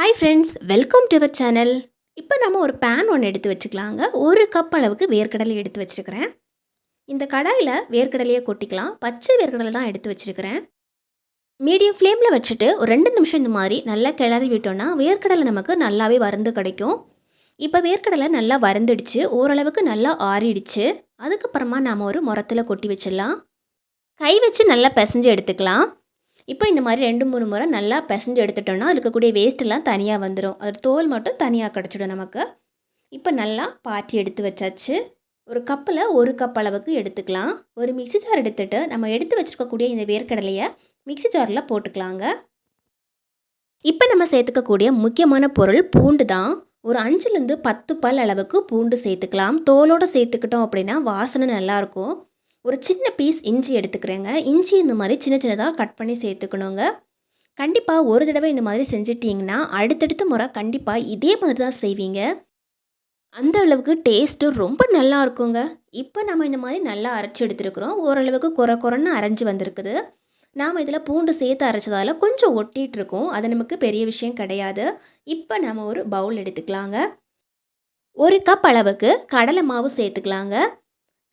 Hi friends welcome to our channel இப்போ நம்ம ஒரு பேன் ஒன்று எடுத்து வச்சுக்கலாங்க. ஒரு கப் அளவுக்கு வேர்க்கடலை எடுத்து வச்சுருக்கிறேன். இந்த கடாயில் வேர்க்கடலையை கொட்டிக்கலாம். பச்சை வேர்க்கடலை தான் எடுத்து வச்சுருக்கிறேன். மீடியம் ஃப்ளேமில் வச்சுட்டு ஒரு ரெண்டு நிமிஷம் இந்த மாதிரி நல்லா கிளறி விட்டோம்னா வேர்க்கடலை நமக்கு நல்லாவே வறந்து கிடைக்கும். இப்போ வேர்க்கடலை நல்லா வறந்துடுச்சு ஓரளவுக்கு நல்லா ஆறிடுச்சு. அதுக்கப்புறமா நாம் ஒரு முரத்தில் கொட்டி வச்சிடலாம். கை வச்சு நல்லா பிசைஞ்சு எடுத்துக்கலாம். இப்போ இந்த மாதிரி ரெண்டு மூணு முறை நல்லா பிசைஞ்சு எடுத்துட்டோம்னா இருக்கக்கூடிய வேஸ்ட்டெல்லாம் தனியாக வந்துடும் அது தோல் மட்டும் தனியாக கிடச்சிடும் நமக்கு. இப்போ நல்லா பாட்டி எடுத்து வச்சாச்சு. ஒரு கப்பில் ஒரு கப் அளவுக்கு எடுத்துக்கலாம். ஒரு மிக்சி ஜார் எடுத்துகிட்டு நம்ம எடுத்து வச்சுருக்கக்கூடிய இந்த வேர்க்கடலையை மிக்ஸி ஜாரில் போட்டுக்கலாங்க. இப்போ நம்ம சேர்த்துக்கக்கூடிய முக்கியமான பொருள் பூண்டு தான். ஒரு அஞ்சுலேருந்து பத்து பல் அளவுக்கு பூண்டு சேர்த்துக்கலாம். தோலோடு சேர்த்துக்கிட்டோம் அப்படின்னா வாசனை நல்லாயிருக்கும் ஒரு சின்ன பீஸ் இஞ்சி எடுத்துக்கிறேங்க. இஞ்சி இந்த மாதிரி சின்ன சின்னதாக கட் பண்ணி சேர்த்துக்கணுங்க. கண்டிப்பாக ஒரு தடவை இந்த மாதிரி செஞ்சிட்டிங்கன்னா அடுத்தடுத்த முறை கண்டிப்பாக இதே மாதிரி தான் செய்வீங்க. அந்த அளவுக்கு டேஸ்ட்டு ரொம்ப நல்லா இருக்குங்க. இப்போ நம்ம இந்த மாதிரி நல்லா அரைச்சி எடுத்துருக்குறோம். ஓரளவுக்கு குறை குறைன்னு அரைஞ்சு வந்திருக்குது. நாம் இதில் பூண்டு சேர்த்து அரைச்சதால் கொஞ்சம் ஒட்டிகிட்ருக்கோம் அது நமக்கு பெரிய விஷயம் கிடையாது. இப்போ நம்ம ஒரு பவுல் எடுத்துக்கலாங்க. ஒரு கப் அளவுக்கு கடலை மாவு சேர்த்துக்கலாங்க.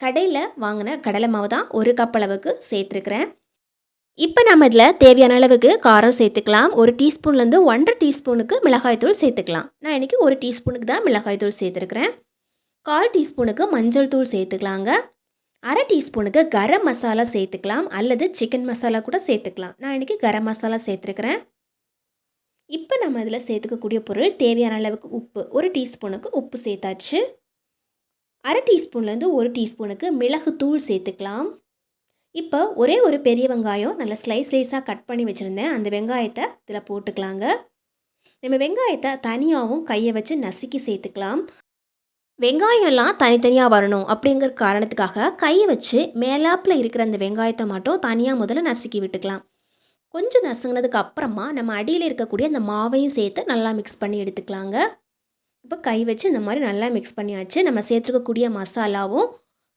கடையில் வாங்கின கடலை மாவு தான் ஒரு கப் அளவுக்கு சேர்த்துருக்குறேன். இப்போ நம்ம இதில் தேவையான அளவுக்கு காரம் சேர்த்துக்கலாம். ஒரு டீஸ்பூன்லேருந்து ஒன்றரை டீஸ்பூனுக்கு மிளகாய்த்தூள் சேர்த்துக்கலாம். நான் இன்றைக்கி ஒரு டீஸ்பூனுக்கு தான் மிளகாய்த்தூள் சேர்த்துருக்குறேன். கால் டீஸ்பூனுக்கு மஞ்சள் தூள் சேர்த்துக்கலாங்க. அரை டீஸ்பூனுக்கு கரம் மசாலா சேர்த்துக்கலாம். அல்லது சிக்கன் மசாலா கூட சேர்த்துக்கலாம். நான் இன்றைக்கி கரம் மசாலா சேர்த்துருக்குறேன். இப்போ நம்ம இதில் சேர்த்துக்கக்கூடிய பொருள் தேவையான அளவுக்கு உப்பு. ஒரு டீஸ்பூனுக்கு உப்பு சேர்த்தாச்சு. அரை டீஸ்பூன்லேருந்து ஒரு டீஸ்பூனுக்கு மிளகுத்தூள் சேர்த்துக்கலாம். இப்போ ஒரே ஒரு பெரிய வெங்காயம் நல்லா ஸ்லைஸ் ஸ்லைஸாக கட் பண்ணி வச்சுருந்தேன். அந்த வெங்காயத்தை இதில் போட்டுக்கலாங்க. நம்ம வெங்காயத்தை தனியாகவும் கையை வச்சு நசுக்கி சேர்த்துக்கலாம். வெங்காயம்லாம் தனித்தனியாக வரணும் அப்படிங்கிற காரணத்துக்காக கையை வச்சு மேலாப்பில் இருக்கிற அந்த வெங்காயத்தை மட்டும் தனியாக முதல்ல நசுக்கி விட்டுக்கலாம். கொஞ்சம் நசுங்கினதுக்கு அப்புறமா நம்ம அடியில் இருக்கக்கூடிய அந்த மாவையும் சேர்த்து நல்லா மிக்ஸ் பண்ணி எடுத்துக்கலாங்க. இப்போ கை வச்சு இந்த மாதிரி நல்லா மிக்ஸ் பண்ணியாச்சு. நம்ம சேர்த்துருக்கக்கூடிய மசாலாவும்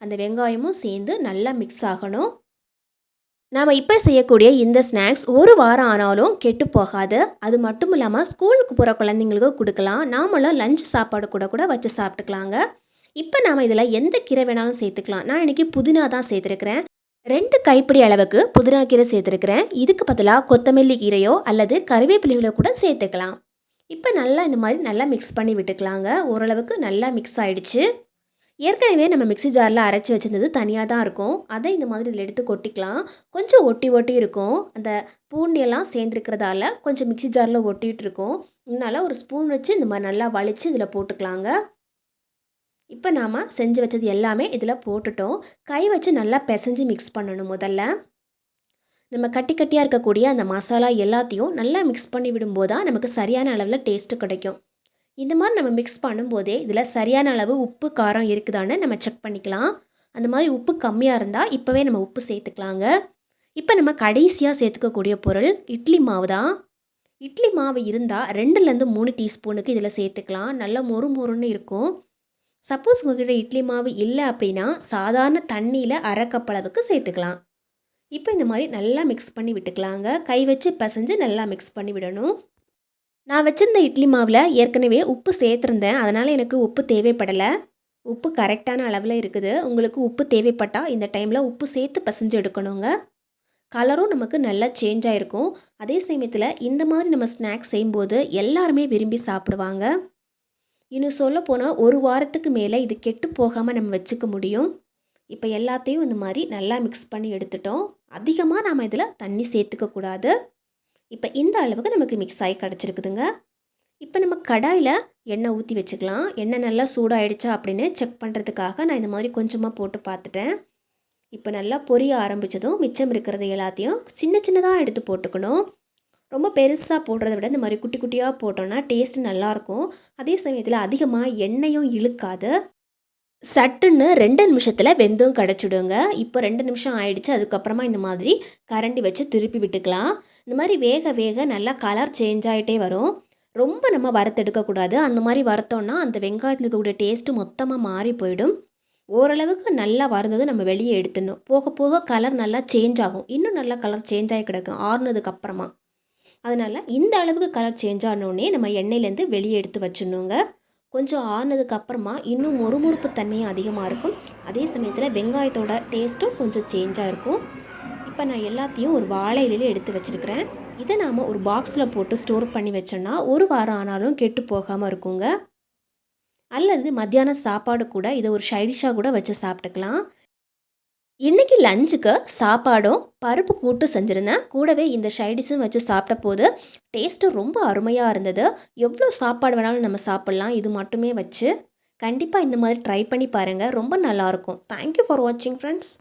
அந்த வெங்காயமும் சேர்ந்து நல்லா மிக்ஸ் ஆகணும். நாம் இப்போ செய்யக்கூடிய இந்த ஸ்நாக்ஸ் ஒரு வாரம் ஆனாலும் கெட்டு போகாது. அது மட்டும் இல்லாமல் ஸ்கூலுக்கு போகிற குழந்தைங்களுக்கு கொடுக்கலாம். நாமளும் லஞ்ச் சாப்பாடு கூட கூட வச்சு சாப்பிட்டுக்கலாங்க. இப்போ நாம் இதில் எந்த கீரை வேணாலும் சேர்த்துக்கலாம். நான் இன்றைக்கி புதினா தான் சேர்த்துருக்கிறேன். ரெண்டு கைப்பிடி அளவுக்கு புதினா கீரை சேர்த்துருக்கிறேன். இதுக்கு பதிலாக கொத்தமல்லி கீரையோ அல்லது கருவேப்பிலைகளோ கூட சேர்த்துக்கலாம். இப்போ நல்லா இந்த மாதிரி நல்லா மிக்ஸ் பண்ணி விட்டுக்கலாங்க. ஓரளவுக்கு நல்லா மிக்ஸ் ஆகிடுச்சு ஏற்கனவே நம்ம மிக்ஸி ஜாரில் அரைச்சி வச்சிருந்தது தனியாக தான் இருக்கும். அதை இந்த மாதிரி இதில் எடுத்து கொட்டிக்கலாம். கொஞ்சம் ஒட்டி ஒட்டி இருக்கும். அந்த பூண்டியெல்லாம் சேர்ந்துருக்கிறதால கொஞ்சம் மிக்ஸி ஜாரில் ஒட்டிகிட்டு இருக்கும். இதனால் ஒரு ஸ்பூன் வச்சு இந்த மாதிரி நல்லா வலித்து இதில் போட்டுக்கலாங்க. இப்போ நாம் செஞ்சு வச்சது எல்லாமே இதில் போட்டுட்டோம். கை வச்சு நல்லா பிசைஞ்சு மிக்ஸ் பண்ணணும் முதல்ல. நம்ம கட்டி கட்டியாக இருக்கக்கூடிய அந்த மசாலா எல்லாத்தையும் நல்லா மிக்ஸ் பண்ணி விடும்போது தான் நமக்கு சரியான அளவில் டேஸ்ட்டு கிடைக்கும். இந்த மாதிரி நம்ம மிக்ஸ் பண்ணும்போதே இதில் சரியான அளவு உப்பு காரம் இருக்குதான்னு நம்ம செக் பண்ணிக்கலாம். அந்த மாதிரி உப்பு கம்மியாக இருந்தால் இப்போவே நம்ம உப்பு சேர்த்துக்கலாங்க. இப்போ நம்ம கடைசியாக சேர்த்துக்கக்கூடிய பொருள் இட்லி மாவு தான். இட்லி மாவு இருந்தால் ரெண்டுலேருந்து மூணு டீஸ்பூனுக்கு இதில் சேர்த்துக்கலாம். நல்லா மொறு மொறுன்னு இருக்கும். சப்போஸ் உங்கள்கிட்ட இட்லி மாவு இல்லை அப்படின்னா சாதாரண தண்ணியில் அரை கப் அளவுக்கு சேர்த்துக்கலாம். இப்போ இந்த மாதிரி நல்லா மிக்ஸ் பண்ணி விட்டுக்கலாங்க. கை வச்சு பசைஞ்சு நல்லா மிக்ஸ் பண்ணி விடணும். நான் வச்சுருந்த இட்லி மாவில் ஏற்கனவே உப்பு சேர்த்துருந்தேன். அதனால் எனக்கு உப்பு தேவைப்படலை. உப்பு கரெக்டான அளவில் இருக்குது. உங்களுக்கு உப்பு தேவைப்பட்டால் இந்த டைமில் உப்பு சேர்த்து பசைஞ்சு எடுக்கணுங்க. கலரும் நமக்கு நல்லா சேஞ்ச் ஆகிருக்கும் அதே சமயத்தில் இந்த மாதிரி நம்ம ஸ்நாக்ஸ் செய்யும்போது எல்லாருமே விரும்பி சாப்பிடுவாங்க. இன்னும் சொல்ல போனால் ஒரு வாரத்துக்கு மேலே இது கெட்டு போகாமல் நம்ம வச்சுக்க முடியும். இப்போ எல்லாத்தையும் இந்த மாதிரி நல்லா மிக்ஸ் பண்ணி எடுத்துட்டோம். அதிகமாக நாம் இதில் தண்ணி சேர்த்துக்கக்கூடாது. இப்போ இந்த அளவுக்கு நமக்கு மிக்ஸ் ஆகி கிடச்சிருக்குதுங்க. இப்போ நம்ம கடாயில் எண்ணெய் ஊற்றி வச்சுக்கலாம். எண்ணெய் நல்லா சூடாயிடுச்சா அப்படின்னு செக் பண்ணுறதுக்காக நான் இந்த மாதிரி கொஞ்சமாக போட்டு பார்த்துட்டேன். இப்போ நல்லா பொரிய ஆரம்பித்ததும் மிச்சம் இருக்கிறது எல்லாத்தையும் சின்ன சின்னதாக எடுத்து போட்டுக்கணும். ரொம்ப பெருசாக போடுறத விட இந்த மாதிரி குட்டி குட்டியாக போட்டோன்னா டேஸ்ட் நல்லாயிருக்கும் அதே சமயத்தில் அதிகமாக எண்ணெயும் இழுக்காது. சட்டுன்னு ரெண்டு நிமிஷத்தில் வெந்தும் கிடச்சிடுங்க. இப்போ ரெண்டு நிமிஷம் ஆயிடுச்சு. அதுக்கப்புறமா இந்த மாதிரி கரண்டி வச்சு திருப்பி விட்டுக்கலாம். இந்த மாதிரி வேக வேக நல்லா கலர் சேஞ்ச் ஆகிட்டே வரும். ரொம்ப நம்ம வறுத்தெடுக்கக்கூடாது அந்த மாதிரி வறுத்தோன்னா அந்த வெங்காயத்தில் இருக்கக்கூடிய டேஸ்ட்டு மொத்தமாக மாறி போயிடும். ஓரளவுக்கு நல்லா வறுந்தது நம்ம வெளியே எடுத்துடணும். போக போக கலர் நல்லா சேஞ்ச் ஆகும். இன்னும் நல்லா கலர் சேஞ்ச் ஆகி கிடக்கும் ஆறுனதுக்கு அப்புறமா. அதனால் இந்த அளவுக்கு கலர் சேஞ்ச் ஆனோடனே நம்ம எண்ணெயிலேருந்து வெளியே எடுத்து வச்சிடணுங்க. கொஞ்சம் ஆறுனதுக்கு அப்புறமா இன்னும் மொறுமொறுப்பு தன்மையும் அதிகமாக இருக்கும். அதே சமயத்தில் வெங்காயத்தோட டேஸ்ட்டும் கொஞ்சம் சேஞ்சாக இருக்கும். இப்போ நான் எல்லாத்தையும் ஒரு வாழை இலையில எடுத்து வச்சுருக்கிறேன். இதை நாம் ஒரு பாக்ஸில் போட்டு ஸ்டோர் பண்ணி வச்சோன்னா ஒரு வாரம் ஆனாலும் கெட்டு போகாமல் இருக்குங்க. அல்லது மத்தியானம் சாப்பாடு கூட இதை ஒரு சைடிஷாக கூட வச்சு சாப்பிட்டுக்கலாம். இன்றைக்கி லஞ்சுக்கு சாப்பாடும் பருப்பு கூட்டு செஞ்சுருந்தேன். கூடவே இந்த சைடிஷும் வச்சு சாப்பிட்ட போது டேஸ்ட்டு ரொம்ப அருமையாக இருந்தது. எவ்வளோ சாப்பாடு வேணாலும் நம்ம சாப்பிட்லாம். இது மட்டுமே வச்சு கண்டிப்பாக இந்த மாதிரி ட்ரை பண்ணி பாருங்கள் ரொம்ப நல்லாயிருக்கும் தேங்க்யூ ஃபார் வாட்சிங் ஃப்ரெண்ட்ஸ்